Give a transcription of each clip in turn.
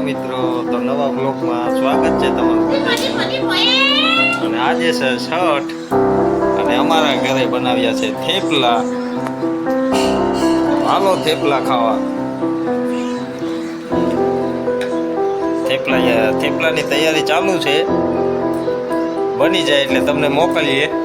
મિત્રો, તો નવા બ્લોગમાં સ્વાગત છે તમારું. અને આજે છે છઠ, અને અમારા ઘરે બનાવ્યા છે થેપલા. હાલો થેપલા ખાવા. થેપલા, થેપલાની તૈયારી ચાલુ છે. બની જાય એટલે તમને મોકલીએ.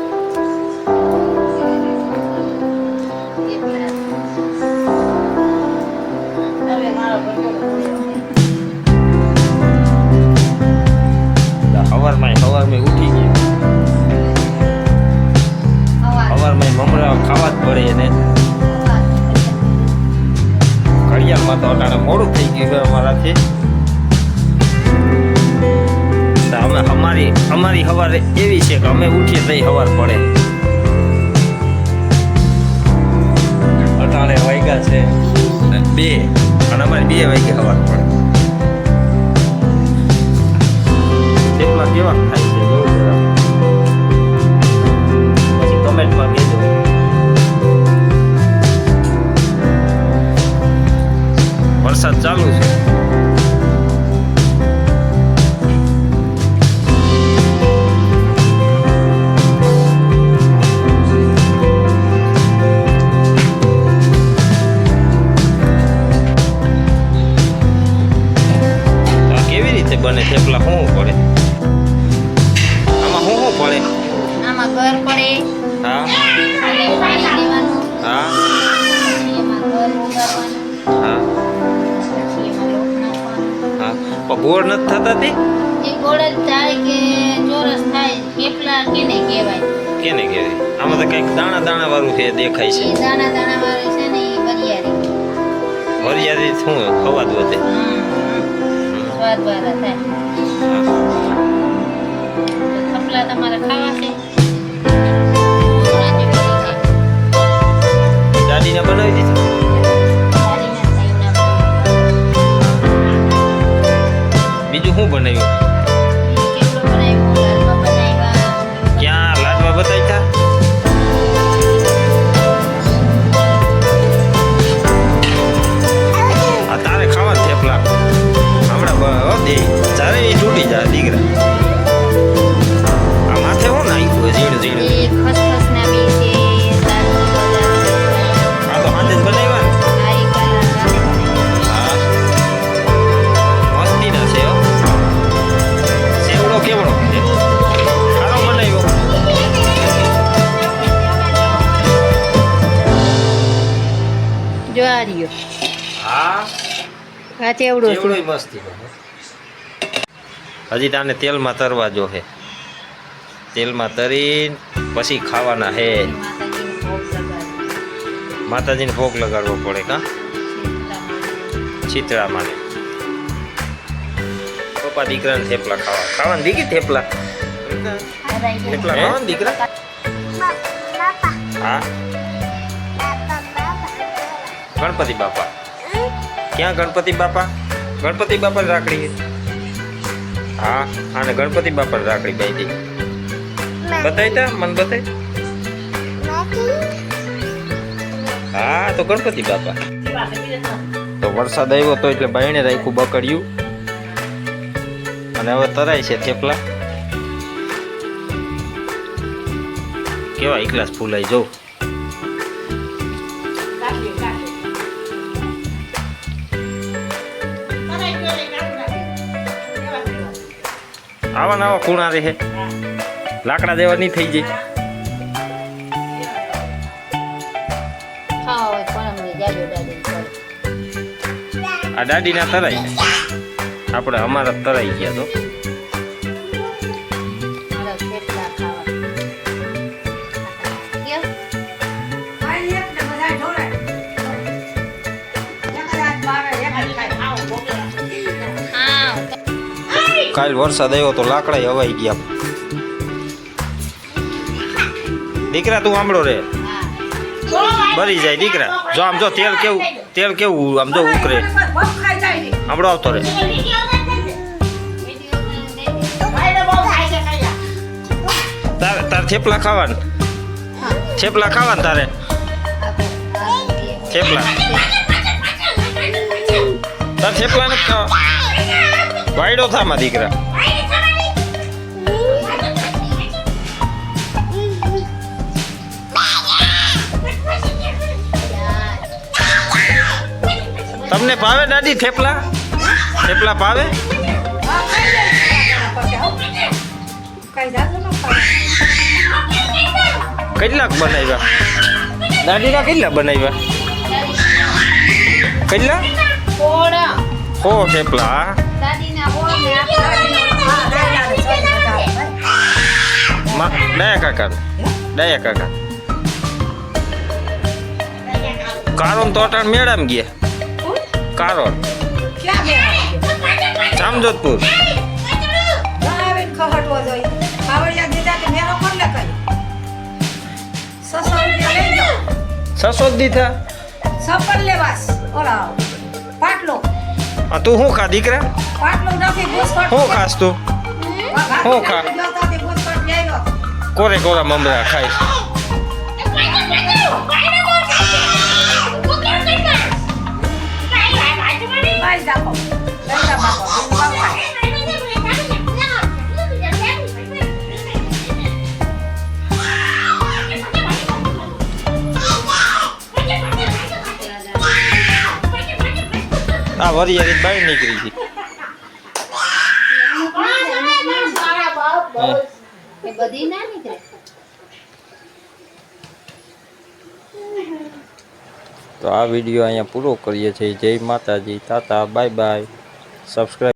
તો અટાણે મોડું થઈ ગયું છે અમારાથી. અમે અમારી અમારી સવારે એવી છે કે અમે ઉઠીએ તઈ સવાર પડે. અટાણે વાગ્યા છે બે, અને અમારી બે વાગે સવાર પડે. ગોળ નથી થતા તે? એ ગોળ જ થાય કે ચોરસ થાય થેપલા કેને કહેવાય. કેને કહેવાય? આમાં તો કંઈક દાણા દાણા વાળું છે દેખાય છે. દાણા દાણા વાળું છે ને એ વરિયાળી. વરિયાળી શું ખવાદ વધે? સ્વાદ વાળા થાય. થપલા તમારે ખાવા છે. દાદીને બનાવી દીધું? બીજું શું બનાવ્યું? જો હા? આ ચેવડો છે. કેવડોય મસ્તી હજી તાને તેલમાં તરવા જો હે. તેલમાં તરી પછી ખાવાના હે. માતાજીને ભોગ લગાડવો પડે કા? ચિત્રા માને પપ્પા દીકરાને થેપલા ખાવા. ખાવાને દીકરી થેપલા? થેપલા ખાવાને દીકરા? હા? ગણપતિ બાપા. ક્યાં ગણપતિ બાપા? ગણપતિ બાપા રાખડી હા આને ગણપતિ બાપા રાખડી બાંધી બતાવી તા મને બતાવી. હા તો ગણપતિ બાપા. તો વરસાદ આવ્યો તો એટલે બાયણે રાખ્યું બકડ્યું. અને હવે તરાય છે થેપલા. કેવા એકલાસ ફૂલાઈ જવું આવા નવા ખૂણા રહે. લાકડા દેવા નહીં થઈ જાય. આ દાડીના તરાઈ આપણે અમારા તરાઈ ગયા તો. કાલ વરસાદ આવ્યો તો લાકડા હવાઈ ગયા. દીકરા, તું આંબળો રે. બરી જાય દીકરા. જો આમ જો તેલ કેવું તેલ કેવું આમ જો ઉકરે. આંબળો આવતો રે. તારે થેપલા ખાવાના. થેપલા ખાવાના તારે? થેપલા. તારે થેપલા નથી ખાવા? વાયડો થામાં દીકરા. તમને ભાવે દાદી થેપલા? થેપલા ભાવે? કેટલાક બનાવ્યા? દાદીના કેટલા બનાવ્યા? કેટલા? હો. થેપલા ડાયા કાકા ડાયા કાકા કારોન તો અટાણ મેળામાં ગયા કારોન જામજોધપુર જ દીધા સફર લેવાસ ઓલા પાટલો આ તું શું ખા દીકરા? શું ખાસ તું? શું ખા? કોરે કોરા મમરા ખાઈશ. વરિયાળી બહાર નીકળી નીકળે તો આ વીડિયો અહીંયા પૂરો કરીએ છીએ. જય માતાજી. તાતા બાય બાય. સબસ્ક્રાઈબ